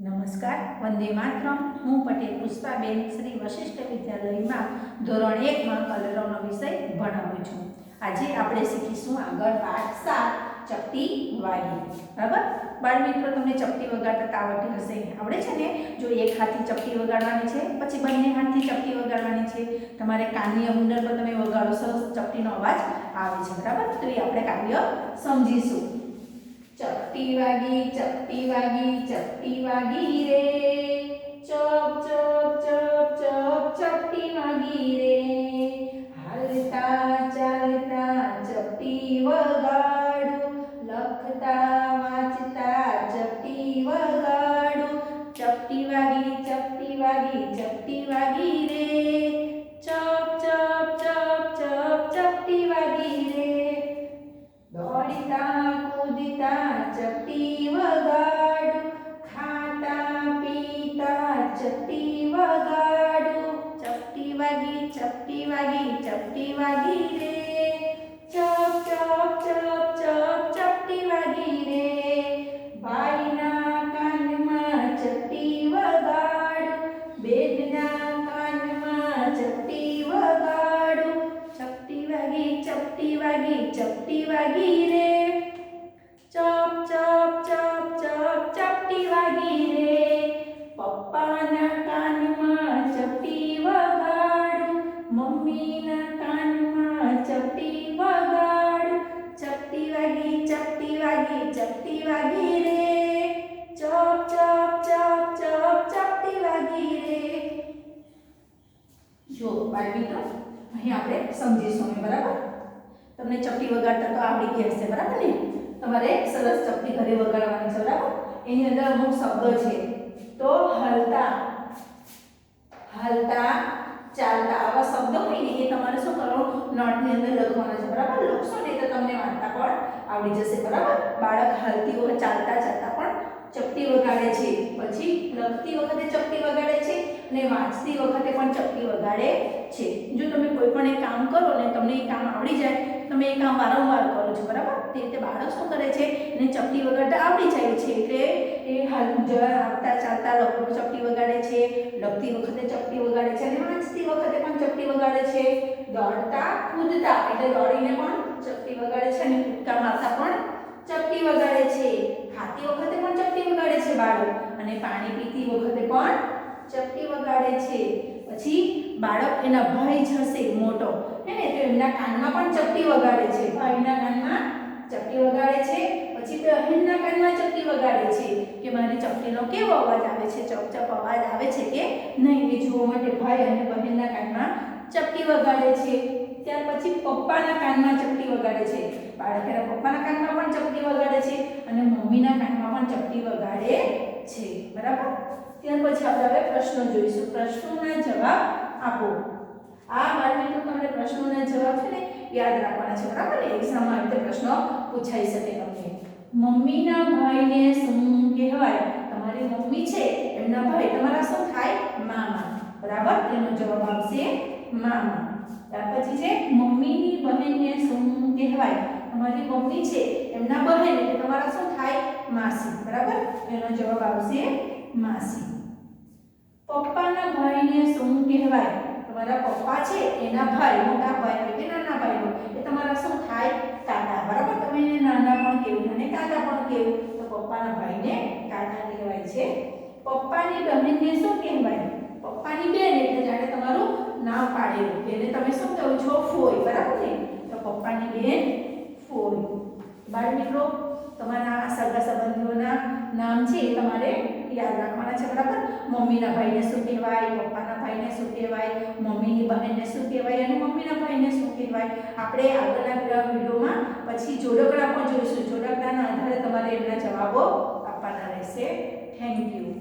નમસ્કાર, વંદે માતરમ. હું પટેલ પુષ્પાબેન, શ્રી વશિષ્ઠ વિદ્યાલયમાં ધોરણ એકમાં કલરોનો વિષય ભણાવું છું. આજે આપણે શીખીશું આગળ પાઠ સાત, ચપટી વાગી બરાબર? બાળ મિત્રો તમને ચપટી વગાડતા તાવટી હશે. આવડે છે ને? જો એક હાથથી ચપટી વગાડવાની છે, પછી બંને હાથથી ચપટી વગાડવાની છે. તમારે કાનની અંદર પર તમે વગાડો, સરસ ચપટીનો અવાજ આવે છે. બરાબર? તો એ આપણે કાવ્ય સમજીશું. ચપટી વાગી ચપટી વાગી ચપટી વાગી રે. ચપ ચપ ચપ ચપ, ચપટી વાગી રે. હાલતા, ચાલતા, ચપટી વગાડું. લખતા, વાંચતા, ચપટી વગાડું. વાગી ચપટી વાગી રે ચપ ચપ ચપ ચપ ચપટી વાગી રે પપ્પાના કાનમાં ચપટી વગાડું મમ્મીના કાનમાં ચપટી વગાડું ચપટી વાગી ચપટી વાગી ચપટી વાગી રે ચપ ચપ ચપ ચપ ચપટી વાગી રે જો બાળ મિત્રો અહીં આપણે સમજીશું હવે બરાબર? તમને ચપટી વગાડતા તો આવડી ગયા હશે, બરાબર ને? તમારે સરસ ચપટી ઘરે વગાડવાની છે, બરાબર? એની અંદર અમુક શબ્દો છે. તો હલતા હલતા, ચાલતા આવા શબ્દો હોય ને, એ તમારે શું કરવાનું? નોટની અંદર લખવાના છે, બરાબર? લખશો ને તો તમને વાંચતા પણ આવડી જશે, બરાબર? બાળક હલતી વખતે, ચાલતા ચાલતા પણ ચપટી વગાડે છે. પછી લખતી વખતે ચપટી વગાડે છે અને વાંચતી વખતે પણ ચપટી વગાડે છે. જો તમે કોઈ પણ એક કામ કરો ને, તમને એ કામ આવડી જાય તમે એ કામ વારંવાર કરો છો, બરાબર? તે રીતે બાળક શું કરે છે? એને ચપટી વગાડતા આવડી જાય છે, એટલે એ હાલ આવતા ચાલતા લોકો ચપટી વગાડે છે, લખતી વખતે ચપટી વગાડે છે, અને વાંચતી વખતે પણ ચપટી વગાડે છે. દોડતા, કૂદતા, એટલે દોડીને પણ ચપટી વગાડે છે અને કૂદકા મારતા પણ ચપટી વગાડે છે. ખાતી વખતે પણ ચપટી વગાડે છે બાળક, અને પાણી પીતી વખતે પણ ચપટી વગાડે છે. પછી બાળક એના ભાઈ જશે મોટો. હે ને? એમના કાનમાં પણ ચપટી વગાડે છે. ભાઈના કાનમાં ચપટી વગાડે છે. પછી બહેનના કાનમાં ચપટી વગાડે છે કે મારી ચપટીનો કેવો અવાજ આવે છે? ચપ ચપ અવાજ આવે છે કે નહીં? એ જોવા માટે ભાઈ અને બહેનના કાનમાં ચપટી વગાડે છે. ત્યાર પછી પપ્પાના કાનમાં ચપટી વગાડે છે. બાળક એના પપ્પાના કાનમાં પણ ચપટી વગાડે છે અને મમ્મીના કાનમાં પણ ચપટી વગાડે છે. બરાબર? ત્યાર પછી આપણે હવે પ્રશ્નો જોઈશું. પ્રશ્નોના જવાબ આપો. આ બાળ મિત્રો તમને પ્રશ્નોના જવાબ છે ને યાદ રાખવાના છે, બરાબર ને? એક્ઝામમાં આવી રીતે પ્રશ્નો પૂછાઈ શકે તમને. મમ્મીના ભાઈને શું કહેવાય. તમારી મમ્મી છે, એમના ભાઈ, તમારા શું થાય? મામા. બરાબર? તેનો જવાબ આવશે મામા. ત્યાર પછી છે, મમ્મીની બહેનને શું કહેવાય. તમારી મમ્મી છે, એમના બહેન, એટલે તમારા શું થાય? માસી. બરાબર? એનો જવાબ આવશે માસી. પપ્પાના ભાઈને શું કહેવાય. તમારા પપ્પા છે, એના ભાઈ મોટા ભાઈ હોય કે નાના ભાઈ હોય, એ તમારા શું થાય? કાકા, બરાબર? તમે એને નાના પણ કેવું અને કાકા પણ કેવું. તો પપ્પાના ભાઈને કાકા કહેવાય છે. પપ્પાની બહેનને શું કહેવાય? પપ્પાની બેન એટલે જાણે તમારું નામ પાડેલું. એને તમે શું કહો છો? ફોય બરાબર ને? તો પપ્પાની બેન ફોય બાળ મિત્રો, તમારા સગા સંબંધીઓના નામ છે એ તમારે યાદ રાખવાના છે, બરાબર? મમ્મીના ભાઈને શું કહેવાય, પપ્પાના ભાઈને શું કહેવાય, મમ્મીની બહેનને શું કહેવાય અને મમ્મીના ભાઈને શું કહેવાય? આપણે આગળના વિડીયોમાં પછી જોડકડા પણ જોઈશું. જોડકડાના આધારે તમારે એમના જવાબો આપવાના રહેશે. Thank you